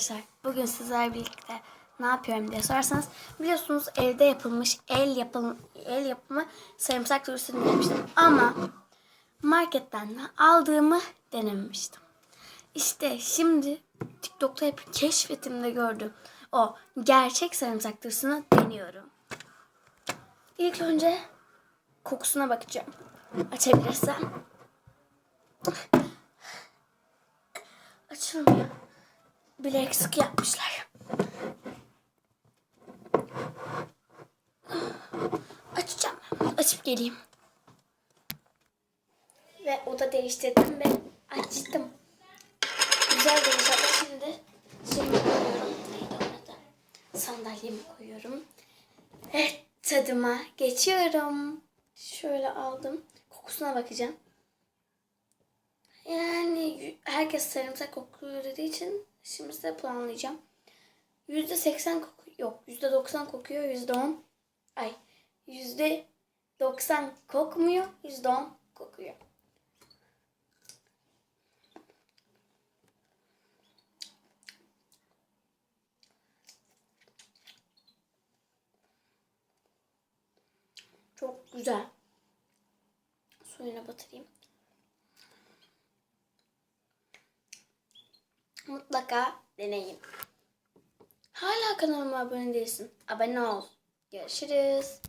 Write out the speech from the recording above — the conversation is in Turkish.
arkadaşlar. Bugün sizlerle birlikte ne yapıyorum diye sorarsanız biliyorsunuz evde yapılmış el yapım el yapımı sarımsak turşusunu denemiştim ama marketten aldığımı denememiştim. İşte şimdi TikTok'ta hep keşfetimde gördüm. O gerçek sarımsak turşusunu deniyorum. İlk önce kokusuna bakacağım. Açabilirsem. Açılmıyor. Bile eksik yapmışlar. Açacağım. Açıp geleyim. Ve oda değiştirdim ve açtım. Güzel de inşallah şimdi. Şimdi koyuyorum. Neydi adı? Sandalyemi koyuyorum. Ve tadıma geçiyorum. Şöyle aldım. Kokusuna bakacağım. Herkes sarımsak kokuyor dediği için şimdi size puanlayacağım. Yüzde seksen koku yok. Yüzde doksan kokuyor. Yüzde on ay yüzde doksan kokmuyor. Yüzde on kokuyor. Çok güzel. Suyuna batırayım. Mutlaka deneyin. Hala kanalıma abone değilsin. Abone ol. Görüşürüz.